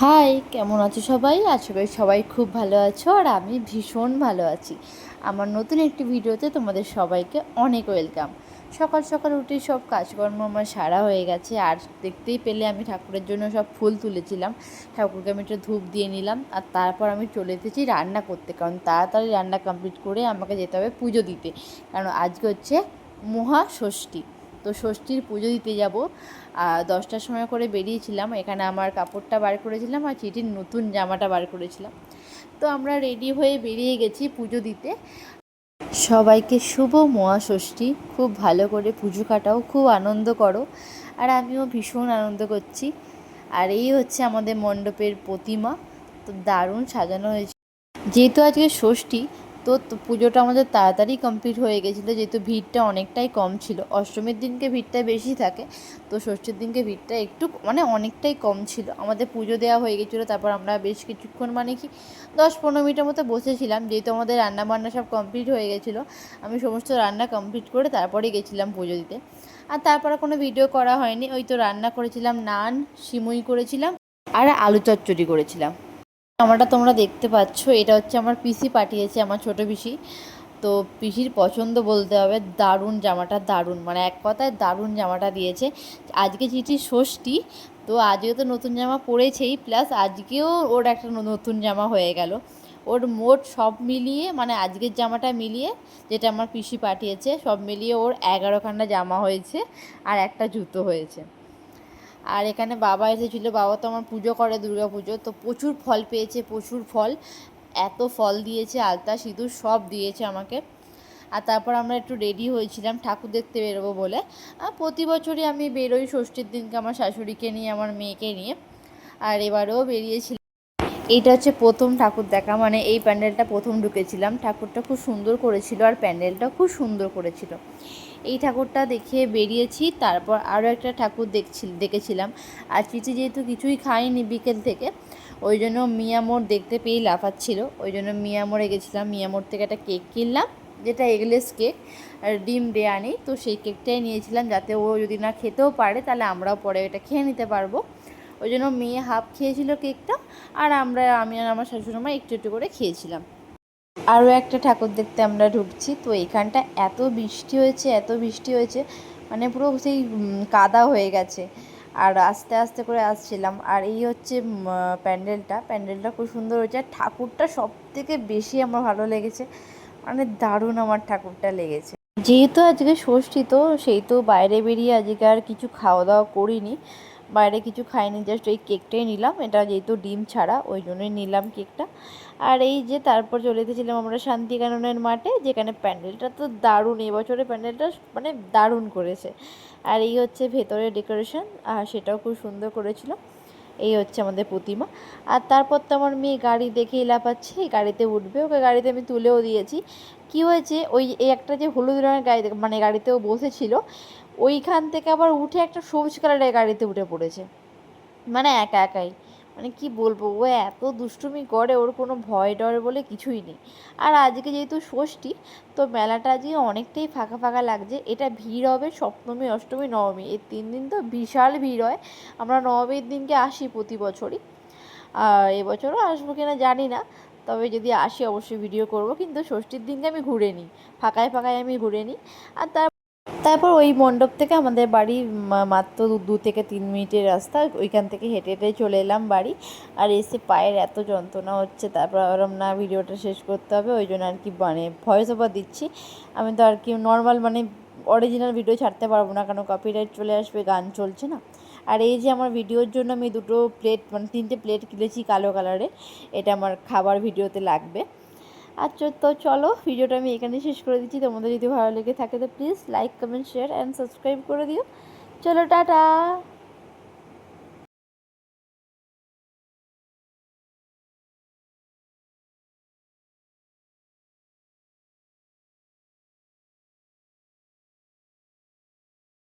High, কেমন আছো সবাই? আশা করি সবাই খুব ভালো আছো আর আমি ভীষণ ভালো আছি। আমার নতুন একটি ভিডিওতে তোমাদের সবাইকে অনেক ওয়েলকাম। সকাল সকাল উঠে সব কাজকর্ম আমার সারা হয়ে গেছে আর দেখতেই পেলে আমি ঠাকুরের জন্য সব ফুল তুলেছিলাম। ঠাকুরকে আমি একটু ধূপ দিয়ে নিলাম আর তারপর আমি চলে এসেছি রান্না করতে। কারণ তাড়াতাড়ি রান্না কমপ্লিট করে আমাকে যেতে হবে পুজো দিতে। কারণ আজকে হচ্ছে মহা ষষ্ঠী তো ষষ্ঠীর পুজো দিতে যাব। দশটার সময় করে বেরিয়েছিলাম, এখানে আমার কাপড়টা বার করেছিলাম আর চিঠির নতুন জামাটা বার করেছিলাম। তো আমরা রেডি হয়ে বেরিয়ে গেছি পুজো দিতে। সবাইকে শুভ মহাষষ্ঠী, খুব ভালো করে পুজো কাটাও, খুব আনন্দ করো। আর আমিও ভীষণ আনন্দ করছি। আর এই হচ্ছে আমাদের মণ্ডপের প্রতিমা, তো দারুণ সাজানো হয়েছে। যেহেতু আজকে ষষ্ঠী তো পুজোটা আমাদের তাড়াতাড়ি কমপ্লিট হয়ে গেছিল, যেহেতু ভিড়টা অনেকটাই কম ছিল। অষ্টমীর দিনকে ভিড়টা বেশি থাকে, তো ষষ্ঠীর দিনকে ভিড়টা একটু মানে অনেকটাই কম ছিল। আমাদের পুজো দেওয়া হয়ে গেছিল, তারপর আমরা বেশ কিছুক্ষণ মানে কি দশ পনেরো মিনিটের মতো বসেছিলাম, যেহেতু আমাদের রান্না বান্না সব কমপ্লিট হয়ে গেছিল। আমি সমস্ত রান্না কমপ্লিট করে তারপরেই গেছিলাম পুজো দিতে। আর তারপরে কোনো ভিডিও করা হয়নি, ওই তো রান্না করেছিলাম, নান, সিমুই করেছিলাম, আর আলু চচ্চড়ি করেছিলাম। জামাটা তোমরা দেখতে পাচ্ছ, এটা হচ্ছে আমার পিসি পাঠিয়েছে আমার ছোট পিসি তো পিসির পছন্দ বলতে হবে, দারুণ জামাটা, দারুণ। মানে এক কথায় দারুণ জামাটা দিয়েছে। আজকে চিঠি ষষ্ঠী, তো আজকে তো নতুন জামা পরেছেই, প্লাস আজকেও ওর একটা নতুন জামা হয়ে গেল। ওর মোট সব মিলিয়ে মানে আজকের জামাটা মিলিয়ে, যেটা আমার পিসি পাঠিয়েছে, সব মিলিয়ে ওর এগারোখানা জামা হয়েছে, আর একটা জুতো হয়েছে। আর এখানে বাবা এসেছিল, বাবা তো আমার পুজো করে, দুর্গা পুজো, তো প্রচুর ফল পেয়েছে, প্রচুর ফল। এত ফল দিয়েছে, আলতা, সিঁদুর, সব দিয়েছে আমাকে। আর তারপর আমরা একটু রেডি হয়েছিলাম ঠাকুর দেখতে বেরোবো বলে। আর প্রতি বছরই আমি বেরোই ষষ্ঠীর দিনকে আমার শাশুড়িকে নিয়ে, আমার মেয়েকে নিয়ে। আর এবারেও বেরিয়েছিলাম। এইটা হচ্ছে প্রথম ঠাকুর দেখা মানে এই প্যান্ডেলটা প্রথম ঢুকেছিলাম। ঠাকুরটা খুব সুন্দর করেছিল আর প্যান্ডেলটা খুব সুন্দর করেছিল। এই ঠাকুরটা দেখে বেরিয়েছি, তারপর আরও একটা ঠাকুর দেখছি দেখেছিলাম। আর চিঠি যেহেতু কিছুই খাইনি বিকেল থেকে, ওই জন্য মিয়ামোর দেখতে পেয়েই লাফাচ্ছিল। ওই জন্য মিয়ামোরে গেছিলাম। মিয়ামোর থেকে একটা কেক কিনলাম, যেটা এগলেস কেক, আর ডিম বিরিয়ানি। তো সেই কেকটাই নিয়েছিলাম যাতে ও যদি না খেতেও পারে, তাহলে আমরাও পরে এটা খেয়ে নিতে পারব। ওই জন্য মেয়ে হাফ খেয়েছিল কেকটা, আর আমরা আমি আর আমার শাশুড়ি মা একটু একটু করে খেয়েছিলাম। আরও একটা ঠাকুর দেখতে আমরা ঢুকছি। তো এখানটা এত বৃষ্টি হয়েছে, এত বৃষ্টি হয়েছে মানে পুরো সেই কাদা হয়ে গেছে। আর আস্তে আস্তে করে আসছিলাম। আর এই হচ্ছে প্যান্ডেলটা। প্যান্ডেলটা খুব সুন্দর হয়েছে। আর ঠাকুরটা সব থেকে বেশি আমার ভালো লেগেছে। মানে দারুণ আমার ঠাকুরটা লেগেছে। যেহেতু আজকে ষষ্ঠী, তো সেই তো বাইরে বেরিয়ে আজকে আর কিছু খাওয়া দাওয়া করিনি। বাইরে কিছু খাইনি জাস্ট ওই কেকটাই নিলাম। এটা যেহেতু ডিম ছাড়া, ওই জন্যই নিলাম কেকটা আর এই যে তারপর চলে এসেছিলাম আমরা শান্তিকাননের মাঠে, যেখানে প্যান্ডেলটা তো দারুণ এবছরে প্যান্ডেলটা মানে দারুণ করেছে। আর এই হচ্ছে ভেতরের ডেকোরেশন আর সেটাও খুব সুন্দর করেছিল। এই হচ্ছে আমাদের প্রতিমা। আর তারপর তো আমার মেয়ে গাড়ি দেখেই লাফাচ্ছে গাড়িতে উঠবে। ওকে গাড়িতে আমি তুলেও দিয়েছি। কি হয়েছে, ওই, এই একটা যে হলুদ রঙের গাড়ি মানে গাড়িতেও বসেছিল ওইখান থেকে আবার উঠে একটা সবুজ কালারের গাড়িতে উঠে পড়েছে। মানে একা একাই। মানে কি বলব, ও এত দুষ্টুমি করে, ওর কোনো ভয় ডর বলে কিছুই নেই। আর আজকে যেহেতু ষষ্ঠী, তো মেলাটা আজকে অনেকটাই ফাঁকা ফাঁকা লাগছে, এটা ভিড় হবে সপ্তমী, অষ্টমী, নবমী। এই তিন দিন তো বিশাল ভিড় হয়। আমরা নবমীর দিনকে আসি প্রতি বছরই। আর এবছরও আসব কিনা জানি না। তবে যদি আসি অবশ্যই ভিডিও করব। কিন্তু ষষ্ঠীর দিনকে আমি ঘুরে নিই। ফাঁকায় ফাঁকায় আমি ঘুরে নিই। আর তার তারপর ওই মণ্ডপ থেকে আমাদের বাড়ি মাত্র দু থেকে তিন মিনিটের রাস্তা, ওইখান থেকে হেঁটে হেঁটে চলে এলাম বাড়ি। আর এসে পায়ের এত যন্ত্রণা হচ্ছে, তারপর আরম না ভিডিওটা শেষ করতে হবে, ওই জন্য আর কি মানে ভয়েস ওভার দিচ্ছি। আমি তো আর কি নর্মাল মানে অরিজিনাল ভিডিও ছাড়তে পারব না, কারণ কপিরাইট চলে আসবে, গান চলছে না। আর এই যে আমার ভিডিওর জন্য আমি দুটো প্লেট মানে তিনটে প্লেট কিনেছি কালো কালারে এটা আমার খাবার ভিডিওতে লাগবে। আচ্ছা তো চলো, ভিডিওটা আমি এখানে শেষ করে দিচ্ছি। তোমাদের যদি ভালো লেগে থাকে, তো please like comment share and subscribe করে দিও। চলো, টাটা!